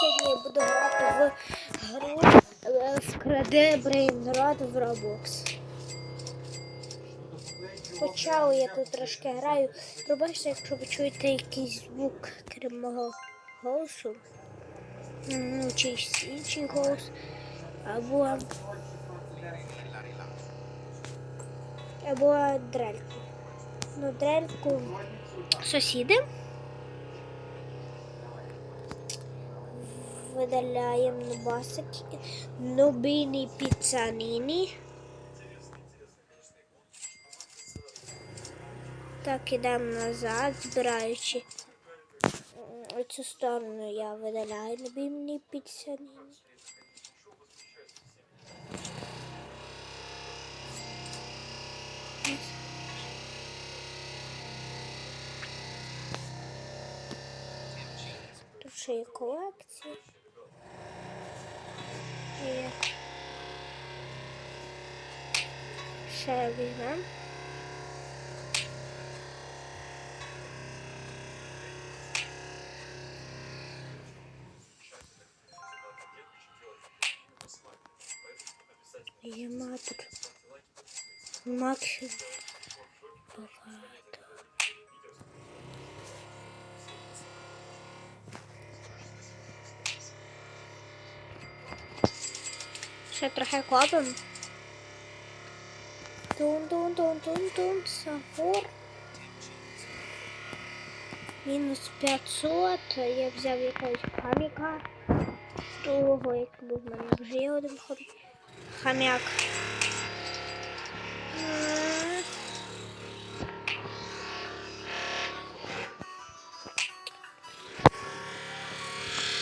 сьогодні буду грати в гру е, Вкраде Брейнрод в Roblox. Почав я тут трошки граю. Пробачте, якщо ви чуєте якийсь звук, крім мого голосу. Ну, чи інший голос. Або. Або дрельку. Ну, дрельку сусіди. Видаляємо нубасики. Нубіні піцаніні. Так, ідемо назад, збираючи м, оцю сторону я видаляю нубіні піцаніні. Тут ще. Ще візьмемо. Є матер. Максимум. Багато. Ще трохи Дун, дун, дун, дун, дун, Сагор. Мінус 500. Я взяв якогось хаміка. Другого, як був в мене вже є один хам'як.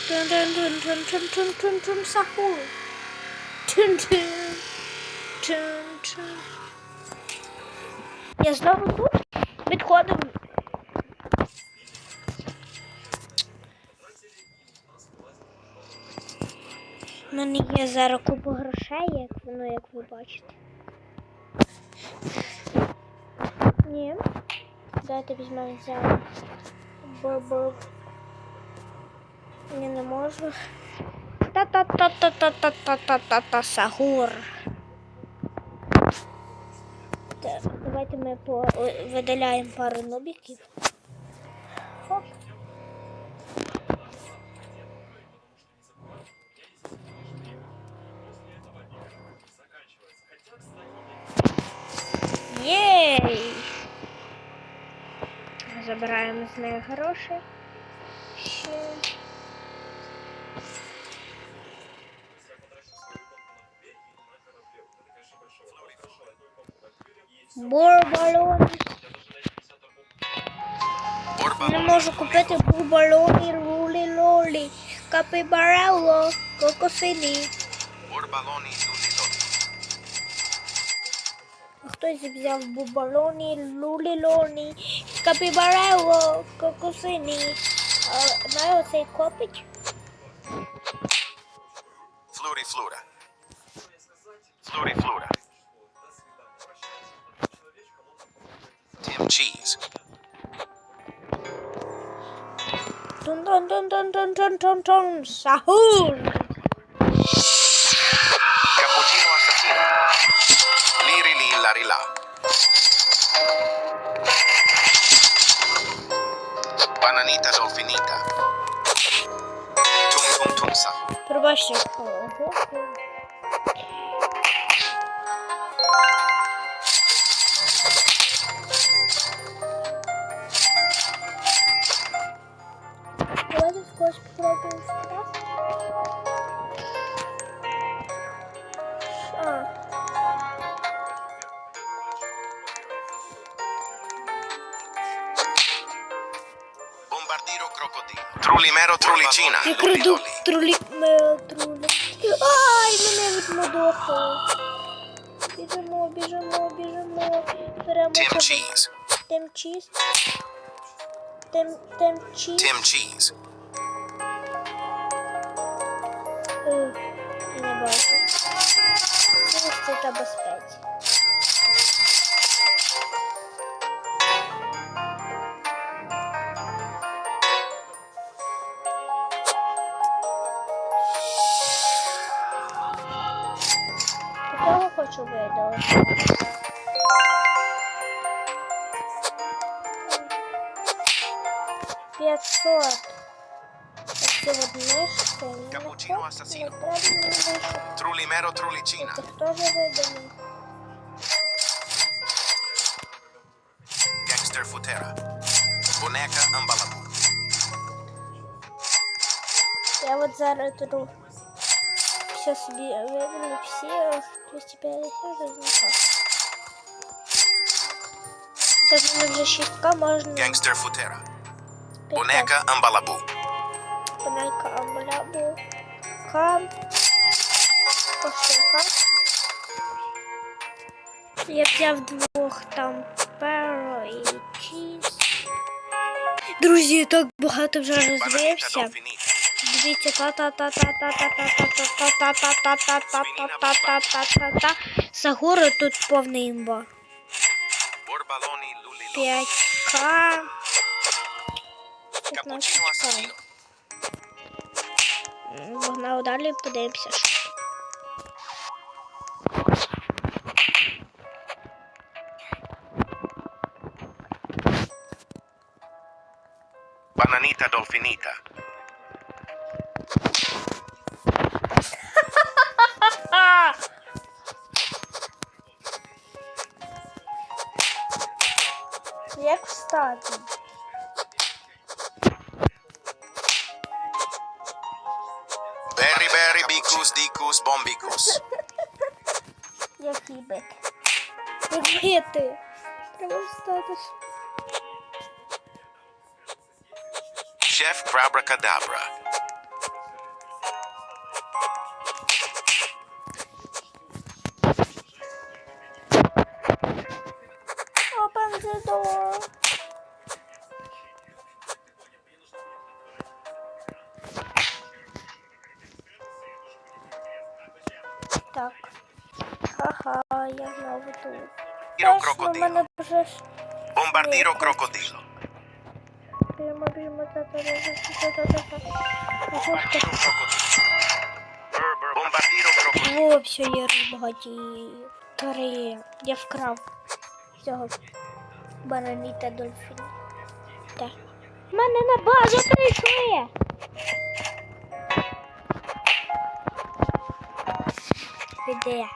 Tun tun tun tun tun tun tun tun sahur. Tun tun tun tun. Я знову тут відходимо. У мене є зараз купа грошей, як воно, як ви бачите. Ні. Дайте візьмемо зараз. Бо-бо. Не можу. Та-та-та-та-та-та-та-та-та сагур. Так, давайте ми по... видаляємо пару нубіків. Хоп. Єй! Забираємо з них гроші. Ще. Бурбалон. Не можу купити бурбалони, рулі лолі, капібарелло, кокосині. Борбалоні Дудідоні. Хтось взяв бубалоні, лулілоні, капібарелло, кокосині. А, Знаю оцей копить. cheese. Dun dun dun dun dun dun dun dun. Sahur. Cappuccino assassino. Liri li lari là. Bananita solfinita. Tum tum tum sa. Пробачте. kogoś porobił strach? A. Bombardiro krokodilo. Trulimero trulicina. Ai, nu truli... Meu, truli... Ai, meu Deus, mudou a cor. Bijamou, bijamou, bijamou. Tim Cheese. Tim Cheese. Tim, Tim Cheese. Tim Cheese. не бачу. Це та безпеці. Такого хочу видалити. Пятьсот. Cappuccino assassino. Trulimero trulicina. Gangster Futera. Boneca Ambalabu. Я вот заратру. Все себе выиграли все, то есть теперь все разнесла. Сейчас мне уже щитка можно. Гангстер Футера. Бонека Амбалабу. Panayka Amalabo Cam Пошука. Я взяв двох там перо і чіз. Друзі, так багато вже розвився. Дивіться, та-та-та-та-та-та-та-та-та-та-та-та-та-та-та-та-та-та-та. Сагора тут повний імба. 5К. 15К. Ну, канал далі подивимося. Бананіта Долфініта. Як встати? Berry, berry, bikus, dikus, bombikus. Який бик. Який ти? Треба встати. Шеф Крабра Кадабра. так. Ха-ха, я знову тут. Знаєш, ну, в мене вже ж... Бомбардиро крокодило. Біжимо, біжимо, Бомбардиро крокодило. Во, все, я розбагатів. Три. Я вкрав цього бараніта дольфіна. Так. В мене на базу прийшли! 对的呀？